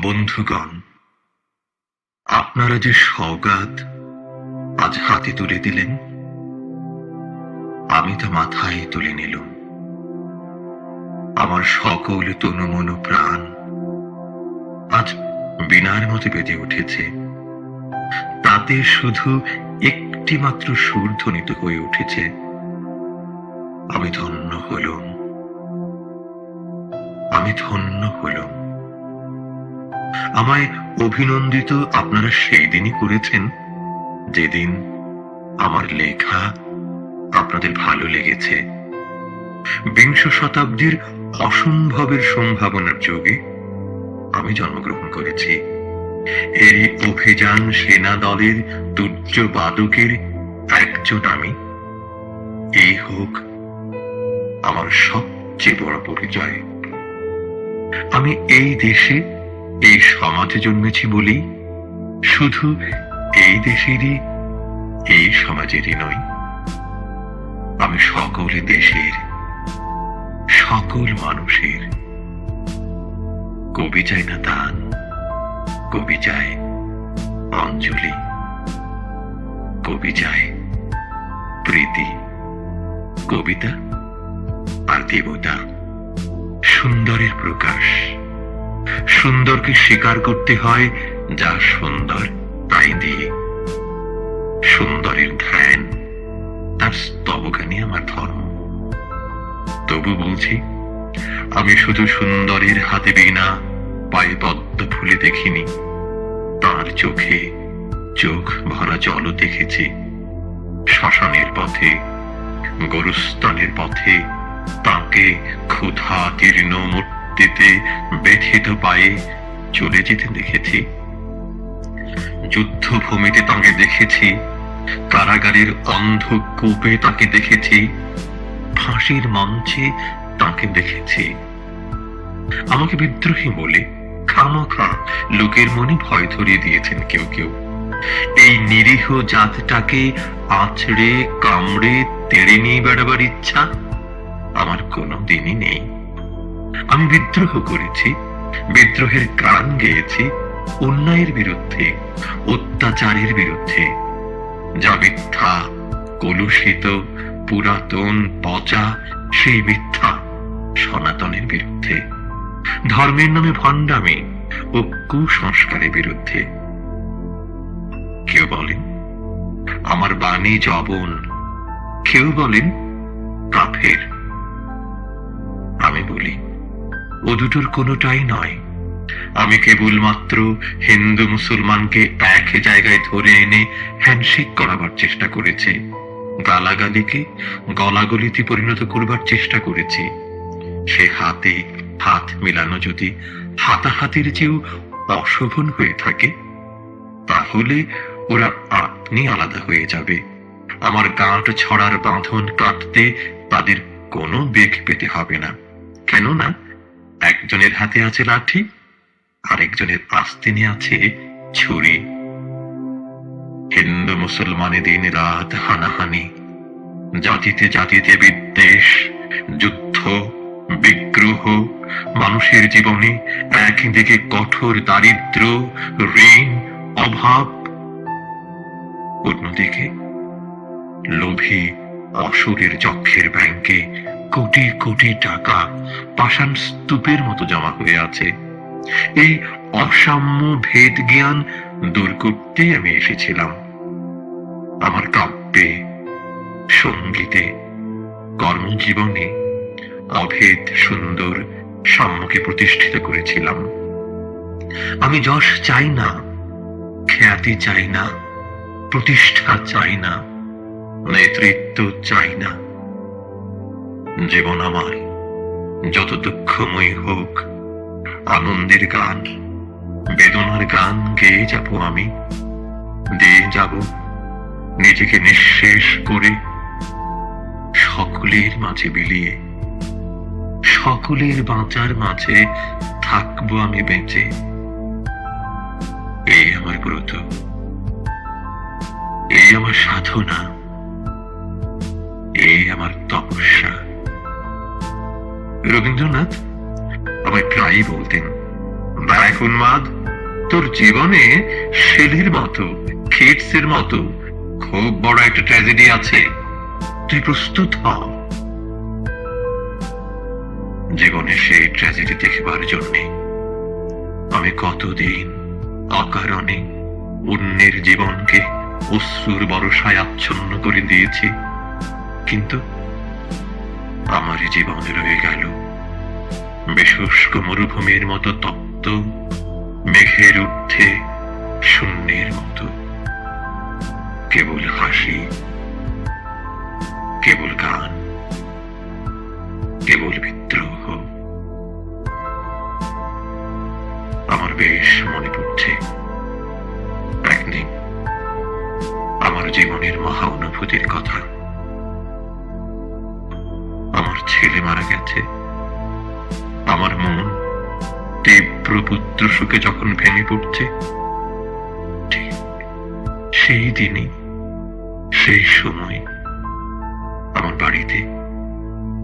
বন্ধুগণ, আপনারা যে সওগাত আজ হাতে তুলে দিলেন, আমি তা মাথায় তুলে নিলাম। আমার সকল তনু মনু প্রাণ আজ বিনার মতো বেঁধে উঠেছে। তাতে শুধু একটি মাত্র সুর ধ্বনিত হয়ে উঠেছে। আমি ধন্য হলুম। আমি ধন্য হলুম। আমায় অভিনন্দিত আপনারা সেই দিনই করেছেন, যেদিন আমার লেখা আপনাদের ভালো লেগেছে। বিংশ শতাব্দীর অসম্ভবের সম্ভাবনার যুগে আমি জন্মগ্রহণ করেছি। এরই অভিযান সেনা দলের দুর্য বাদকের একজন আমি। এই হোক আমার সবচেয়ে বড় পরিচয়। আমি এই দেশে এই সমাজে জন্মেছি বলেই শুধু এই দেশেরই, এই সমাজেরই নই। আমি সকল দেশের, সকল মানুষের। কবি চাই না দান, কবি চায় অঞ্জলি, কবি চায় প্রীতি, কবিতা আর দেবতা, সুন্দরের প্রকাশ। সুন্দরকে স্বীকার করতে হয় যা সুন্দর তাই দিয়ে সুন্দরের ধ্যান তার স্তবগানি আমার ধর্ম। তবু বলছি, আমি শুধু সুন্দরের হাতে বিনা পায়ে পদ্ম ফুলে দেখিনি। তার চোখে চোখ ভরা জলও দেখেছি। শ্মশানের পথে, গরুস্থানের পথে, তাকে ক্ষুধা জীর্ণ মূর্তিতে ব্যথিত পায়ে চলে যেতে দেখেছি। যুদ্ধভূমিতে তাকে দেখেছি। কারাগারের অন্ধ অন্ধকূপে তাকে দেখেছি। ফাঁসির মঞ্চে তাকে দেখেছি। আমাকে বিদ্রোহী বলে খামোখা লোকের মনে ভয় ধরিয়ে দিয়েছেন কেউ কেউ। এই নিরীহ জাতটাকে আছড়ে কামড়ে, তেড়ে নিয়ে বেড়াবার ইচ্ছা আমার কোনো দিনই নেই। আমি বিদ্রোহ করেছি, বিদ্রোহের গান গেয়েছি, অন্যায়ের বিরুদ্ধে, অত্যাচারের বিরুদ্ধে। যা মিথ্যা, কলুষিত, পুরাতন, পচা, সেই মিথ্যা সনাতনের বিরুদ্ধে। ধর্মের নামে ভণ্ডামি ও কুসংস্কারের বিরুদ্ধে। কেউ বলেন, আমার বাণী জবন। কেউ বলেন, কাফের। আমি বলি ও দুটোর কোনোটাই নয়। আমি কেবলমাত্র হিন্দু মুসলমানকে এক জায়গায় ধরে এনে হ্যান্ডশেক করাবার চেষ্টা করেছি। গালাগালিকে গলাগলিতে পরিণত করবার চেষ্টা করেছি। সে হাতে হাত মেলানো যদি হাতাহাতির চেয়েও অশোভন হয়ে থাকে, তাহলে ওরা আপনি আলাদা হয়ে যাবে। আমার গাঁট ছড়ার বাঁধন কাটতে তাদের কোনো বেগ পেতে হবে না। কেননা একজনের হাতে আছে লাঠি, আরেকজনের আস্তিনে আছে ছুরি। হিন্দু মুসলমানে দিন রাত হানাহানি, জাতিতে জাতিতে বিদ্বেষ, যুদ্ধ, বিগ্রহ, মানুষের জীবনে একদিকে কঠোর দারিদ্র ঋণ, অভাব, অন্যদিকে লোভী অসুরের চক্ষের ব্যাংকে কোটি কোটি টাকা পাষাণ স্তূপের মতো জমা হয়ে আছে। এই অসাম্য ভেদ জ্ঞান দূর করতে আমি এসেছিলাম। আমার কাব্যে, সঙ্গীতে, কর্মজীবনে অভেদ সুন্দর সাম্যকে প্রতিষ্ঠিত করেছিলাম। আমি যশ চাই না, খ্যাতি চাই না, প্রতিষ্ঠা চাই না, নেতৃত্ব চাই না। জীবন আমার, যত দুঃখময় হোক, আনন্দের গান, বেদনার গান গেয়ে যাব আমি। দিয়ে যাব নিজেকে নিঃশেষ করে সকলের মাঝে বিলিয়ে, সকলের বাঁচার মাঝে থাকব আমি বেঁচে। এই আমার ব্রত এই আমার সাধনা এই আমার তপস্যা। রবীন্দ্রনাথ, আমায় বলতেন উন্মাদ তোর জীবনে শেলির মতো মতো খুব বড় একটা ট্র্যাজেডি আছে, তুই প্রস্তুত হ। জীবনে সেই ট্র্যাজেডি দেখবার জন্য আমি কতদিন অকারণে অন্যের জীবনকে অশ্রুর বরসায় আচ্ছন্ন করে দিয়েছি, কিন্তু আমার জীবন রয়ে গেল। বেশুষ্ক মরুভূমির মতো তপ্ত, মেঘের ঊর্ধ্বে শূন্যের মতো। কেবল হাসি, কেবল গান, কেবল বিদ্রোহ। আমার বেশ মনে পড়ছে। একদিন আমার জীবনের মহা অনুভূতির কথা। ছেলে মারা গেছে। আমার মন তীব্র পুত্র সুখে যখন ভেঙে পড়ছে সেই দিনই, সেই সময় আমার বাড়িতে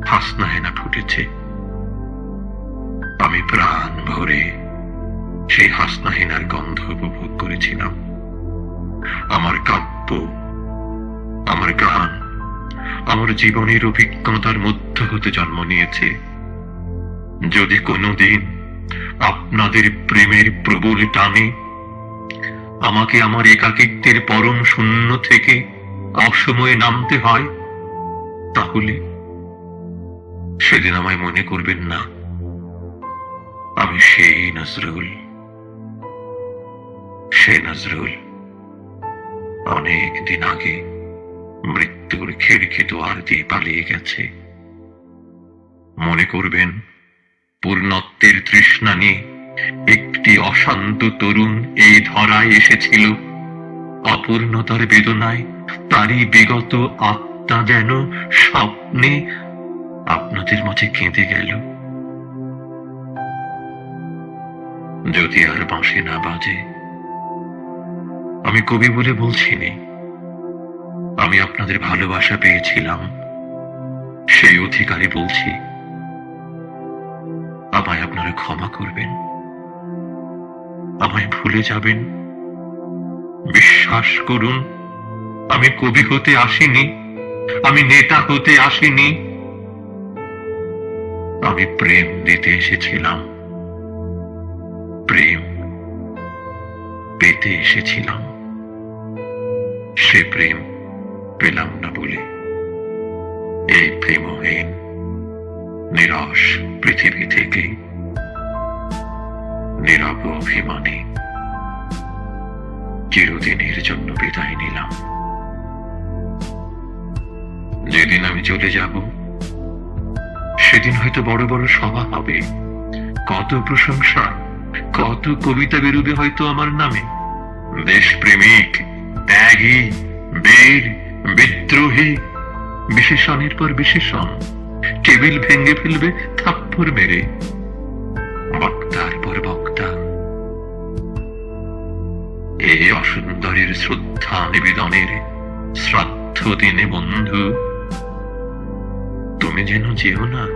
হাসনা হেনা ফুটেছে। আমি প্রাণ ভরে সেই হাসনা হেনার গন্ধ উপভোগ করেছিলাম। আমার কাব্য, আমার গান আমার জীবনের অভিজ্ঞতার মধ্য হতে জন্ম নিয়েছে। যদি কোনোদিন আপনাদের প্রেমের প্রবল টানে, আমাকে আমার একাকিত্বের পরম শূন্য থেকে অসময়ে নামতে হয়, তাহলে সেদিন আমায় মনে করবেন না। আমি সেই নজরুল। সে নজরুল। অনেক দিন আগে মৃত্যুর খিড়কি দোয়ার দিয়ে পালিয়ে গেছে। মনে করবেন, পূর্ণত্বের তৃষ্ণা নিয়ে একটি অশান্ত তরুণ এই ধরায় এসেছিল। অপূর্ণতার বেদনায় তারই বিগত আত্মা যেন স্বপ্নে আপনাদের মাঝে কেঁদে গেল। যদি আর বাঁশি না বাজে, আমি কবি বলে বলছি নে। আমি আপনাদের ভালোবাসা পেয়েছিলাম। সেই অধিকারে বলছি। আমায় আপনারা ক্ষমা করবেন। আমায় ভুলে যাবেন। বিশ্বাস করুন, আমি কবি হতে আসিনি। আমি নেতা হতে আসিনি। আমি প্রেম দিতে এসেছিলাম। প্রেম পেতে এসেছিলাম। সে প্রেম পেলাম না বলে। এই প্রেমহীন, নিরস পৃথিবী থেকে নীরব অভিমানে চিরদিনের জন্য বিদায় নিলাম। যেদিন আমি চলে যাব, সেদিন হয়তো বড় বড় সভা হবে। কত প্রশংসা, কত কবিতা বেরোবে হয়তো আমার নামে। দেশপ্রেমিক, ত্যাগী, বীর বিদ্রোহী, বিশেষণের পর বিশেষণ। টেবিল ভেঙে ফেলবে, থাপ্পড় মেরে। বক্তার পর বক্তা। এ অসুন্দরের শ্রদ্ধা নিবেদনের শ্রাদ্ধ দিনে বন্ধু। তুমি যেন যেও না।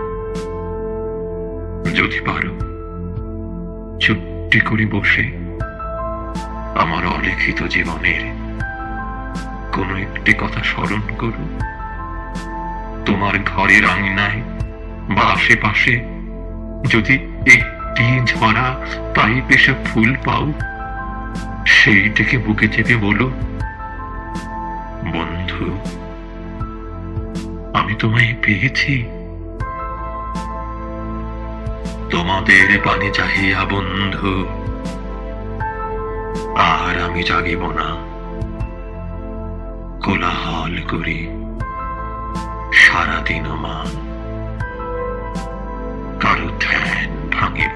যদি পারো, চুপটি করে বসে আমার অলিখিত জীবনের কোন একটি কথা স্মরণ করো তোমার ঘরের আঙিনায় বা আশেপাশে যদি একটি ঝরা পাইপ এসে ফুল পাও, সেইটাকে বুকে চেপে বলো, বন্ধু, আমি তোমায় পেয়েছি। তোমাদের পানে চাহিয়া বন্ধু, আর আমি জাগিব না। কোলাহল করি সারাদিন মান কারও ধ্যান ভাঙিব